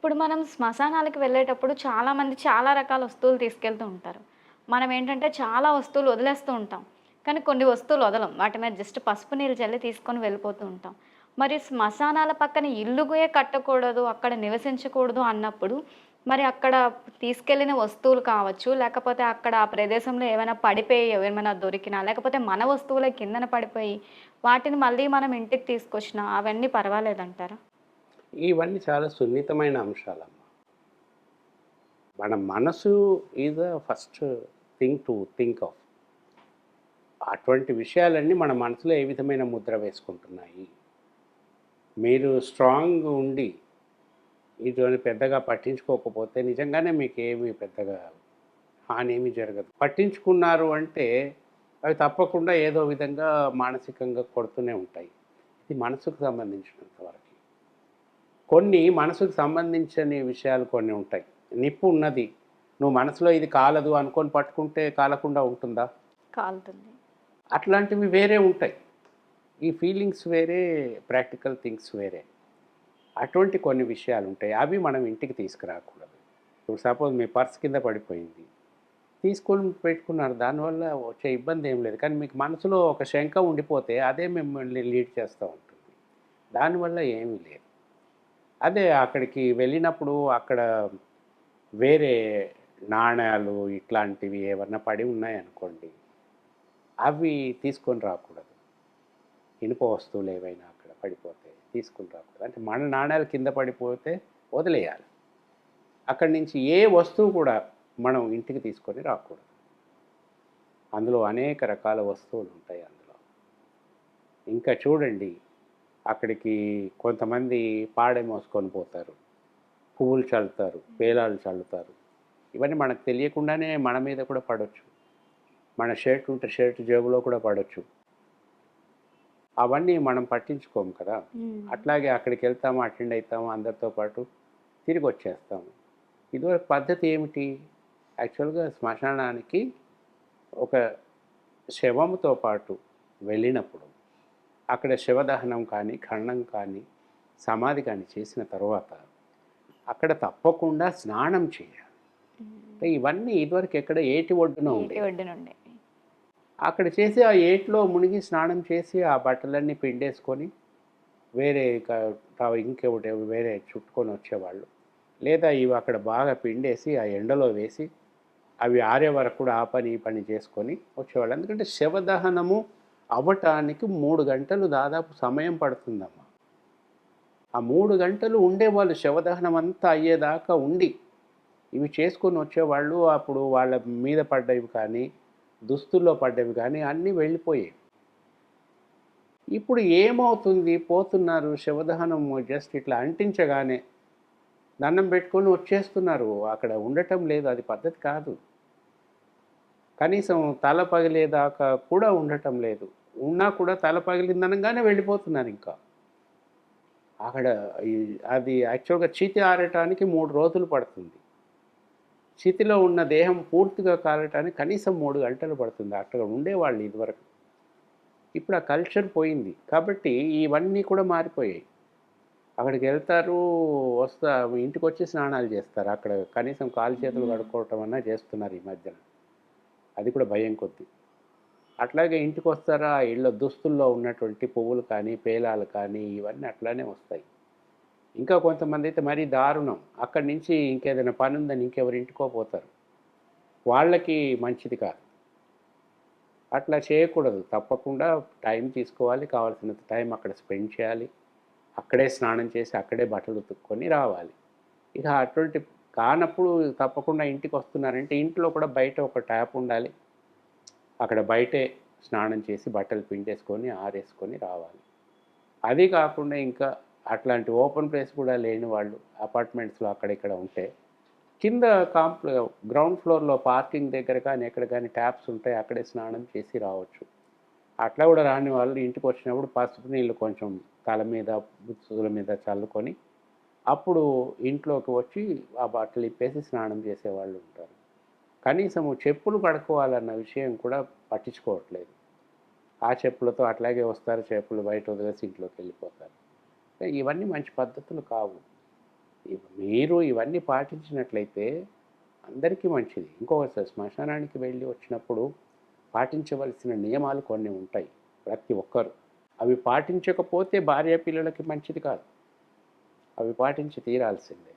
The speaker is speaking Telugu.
ఇప్పుడు మనం శ్మశానాలకు వెళ్ళేటప్పుడు చాలామంది చాలా రకాల వస్తువులు తీసుకెళ్తూ ఉంటారు. మనం ఏంటంటే చాలా వస్తువులు వదిలేస్తూ ఉంటాం. కానీ కొన్ని వస్తువులు వదలం. వాటి మీద జస్ట్ పసుపు నీళ్ళు చల్లి తీసుకొని వెళ్ళిపోతూ ఉంటాం. మరి శ్మశానాల పక్కన ఇల్లుగే కట్టకూడదు అక్కడ నివసించకూడదు అన్నప్పుడు మరి అక్కడ తీసుకెళ్ళిన వస్తువులు కావచ్చు లేకపోతే అక్కడ ఆ ప్రదేశంలో ఏమైనా పడిపోయి ఏమైనా దొరికినా లేకపోతే మన వస్తువుల కిందన పడిపోయి వాటిని మళ్ళీ మనం ఇంటికి తీసుకొచ్చినా అవన్నీ పర్వాలేదంటారా? ఇవన్నీ చాలా సున్నితమైన అంశాలమ్మ. మన మనసు is the first thing to think of అటువంటి విషయాలన్నీ మన మనసులో ఏ విధమైన ముద్ర వేసుకుంటున్నాయి? మీరు స్ట్రాంగ్ ఉండి ఇటువంటి పెద్దగా పట్టించుకోకపోతే నిజంగానే మీకు ఏమీ పెద్దగా హాని ఏమీ జరగదు. పట్టించుకున్నారు అంటే అవి తప్పకుండా ఏదో విధంగా మానసికంగా కొడుతూనే ఉంటాయి. ఇది మనసుకు సంబంధించినంత వరకు కొన్ని మనసుకు సంబంధించని విషయాలు కొన్ని ఉంటాయి. నిప్పు ఉన్నది. నువ్వు మనసులో ఇది కాలదు అనుకొని పట్టుకుంటే కాలకుండా ఉంటుందా? కాలుతుంది అట్లాంటివి వేరే ఉంటాయి. ఈ ఫీలింగ్స్ వేరే ప్రాక్టికల్ థింగ్స్ వేరే. అటువంటి కొన్ని విషయాలు ఉంటాయి. అవి మనం ఇంటికి తీసుకురాకూడదు. ఇప్పుడు సపోజ్ మీ పర్స్ కింద పడిపోయింది. తీసుకొని పెట్టుకున్నారు. దానివల్ల వచ్చే ఇబ్బంది ఏం లేదు. కానీ మీకు మనసులో ఒక శంక ఉండిపోతే అదే మిమ్మల్ని లీడ్ చేస్తూ ఉంటుంది. దానివల్ల ఏమీ లేదు. అదే అక్కడికి వెళ్ళినప్పుడు అక్కడ వేరే నాణ్యాలు ఇట్లాంటివి ఏమన్నా పడి ఉన్నాయనుకోండి అవి తీసుకొని రాకూడదు. ఇనుప వస్తువులు ఏవైనా అక్కడ పడిపోతే తీసుకొని రాకూడదు. అంటే మన నాణ్యాలు కింద పడిపోతే వదిలేయాలి. అక్కడి నుంచి ఏ వస్తువు కూడా మనం ఇంటికి తీసుకొని రాకూడదు. అందులో అనేక రకాల వస్తువులు ఉంటాయి అందులో. ఇంకా చూడండి అక్కడికి కొంతమంది పాడె మోసుకొని పోతారు. పువ్వులు చల్లుతారు పేలాలు చల్లుతారు. ఇవన్నీ మనకు తెలియకుండానే మన మీద కూడా పడవచ్చు మన షర్ట్ ఉంటే షర్ట్ జేబులో కూడా పడవచ్చు అవన్నీ మనం పట్టించుకోము కదా. అట్లాగే అక్కడికి వెళ్తాము అటెండ్ అవుతాము అందరితో పాటు తిరిగి వచ్చేస్తాము. ఇదివరకు పద్ధతి ఏమిటి? యాక్చువల్గా శ్మశానానికి ఒక శవముతో పాటు వెళ్ళినప్పుడు అక్కడ శవదహనం కానీ ఖండం కానీ సమాధి కానీ చేసిన తర్వాత అక్కడ తప్పకుండా స్నానం చేయాలి. ఇవన్నీ ఇదివరకు ఎక్కడ ఏటి ఒడ్డున నుండి అక్కడ చేసి ఆ ఏట్లో మునిగి స్నానం చేసి ఆ బట్టలన్నీ పిండేసుకొని వేరే ఇంకొకటి వేరే చుట్టుకొని వచ్చేవాళ్ళు. లేదా ఇవి అక్కడ బాగా పిండేసి ఆ ఎండలో వేసి అవి ఆరే వరకు కూడా ఆ పని ఈ పని చేసుకొని వచ్చేవాళ్ళు. ఎందుకంటే శవదహనము అవ్వటానికి మూడు గంటలు దాదాపు సమయం పడుతుందమ్మా. ఆ మూడు గంటలు ఉండేవాళ్ళు శవదహనం అంతా అయ్యేదాకా ఉండి ఇవి చేసుకొని వచ్చేవాళ్ళు అప్పుడు వాళ్ళ మీద పడ్డవి కానీ దుస్తుల్లో పడ్డవి కానీ అన్నీ వెళ్ళిపోయాయి. ఇప్పుడు ఏమవుతుంది? పోతున్నారు శవదహనం జస్ట్ ఇట్లా అంటించగానే దండం పెట్టుకొని వచ్చేస్తున్నారు. అక్కడ ఉండటం లేదు అది పద్ధతి కాదు. కనీసం తల పగిలేదాకా కూడా ఉండటం లేదు. ఉన్నా కూడా తల పగిలిందనగానే వెళ్ళిపోతున్నారు ఇంకా. అక్కడ అది యాక్చువల్గా చీతి ఆరటానికి మూడు రోజులు పడుతుంది. చితిలో ఉన్న దేహం పూర్తిగా కాలటానికి కనీసం మూడు గంటలు పడుతుంది. అక్కడ ఉండేవాళ్ళు ఇదివరకు. ఇప్పుడు ఆ కల్చర్ పోయింది. కాబట్టి ఇవన్నీ కూడా మారిపోయాయి. అక్కడికి వెళ్తారు వస్తా ఇంటికి వచ్చి స్నానాలు చేస్తారు. అక్కడ కనీసం కాలు చేతులు కడుక్కోవటం అన్నా చేస్తున్నారు ఈ మధ్యన. అది కూడా భయం కొద్ది. అట్లాగే ఇంటికి వస్తారా ఇళ్ళ దుస్తుల్లో ఉన్నటువంటి పువ్వులు కానీ పేలాలు కానీ ఇవన్నీ అట్లానే వస్తాయి. ఇంకా కొంతమంది అయితే మరీ దారుణం. అక్కడి నుంచి ఇంకేదైనా పని ఉందని ఇంకెవరు ఇంటికో పోతారు. వాళ్ళకి మంచిది కాదు. అట్లా చేయకూడదు. తప్పకుండా టైం తీసుకోవాలి. కావాల్సినంత టైం అక్కడ స్పెండ్ చేయాలి. అక్కడే స్నానం చేసి అక్కడే బట్టలు ఉతుక్కొని రావాలి. ఇక అటువంటి కానప్పుడు తప్పకుండా ఇంటికి వస్తున్నారంటే ఇంట్లో కూడా బయట ఒక ట్యాప్ ఉండాలి. అక్కడ బయటే స్నానం చేసి బట్టలు పిండేసుకొని ఆరేసుకొని రావాలి. అది కాకుండా ఇంకా అట్లాంటి ఓపెన్ ప్లేస్ కూడా లేని వాళ్ళు అపార్ట్మెంట్స్లో అక్కడిక్కడ ఉంటే కింద కాంప్ గ్రౌండ్ ఫ్లోర్లో పార్కింగ్ దగ్గర కానీ ఎక్కడ కానీ ట్యాప్స్ ఉంటాయి అక్కడే స్నానం చేసి రావచ్చు. అట్లా కూడా రాని వాళ్ళు ఇంటికి వచ్చినప్పుడు పసుపు నీళ్ళు కొంచెం తల మీద బుత్సుల మీద చల్లుకొని అప్పుడు ఇంట్లోకి వచ్చి ఆ బట్టలు ఇప్పేసి స్నానం చేసేవాళ్ళు ఉంటారు. కనీసము చెప్పులు కడుక్కోవాలన్న విషయం కూడా పట్టించుకోవట్లేదు. ఆ చెప్పులతో అట్లాగే వస్తారు చెప్పులు బయట వదిలేసి ఇంట్లోకి వెళ్ళిపోతారు. ఇవన్నీ మంచి పద్ధతులు కావు. మీరు ఇవన్నీ పాటించినట్లయితే అందరికీ మంచిది. ఇంకొకసారి శ్మశానానికి వెళ్ళి వచ్చినప్పుడు పాటించవలసిన నియమాలు కొన్ని ఉంటాయి ప్రతి ఒక్కరు. అవి పాటించకపోతే భార్య పిల్లలకి మంచిది కాదు. అవి పాటించి తీరాల్సిందే.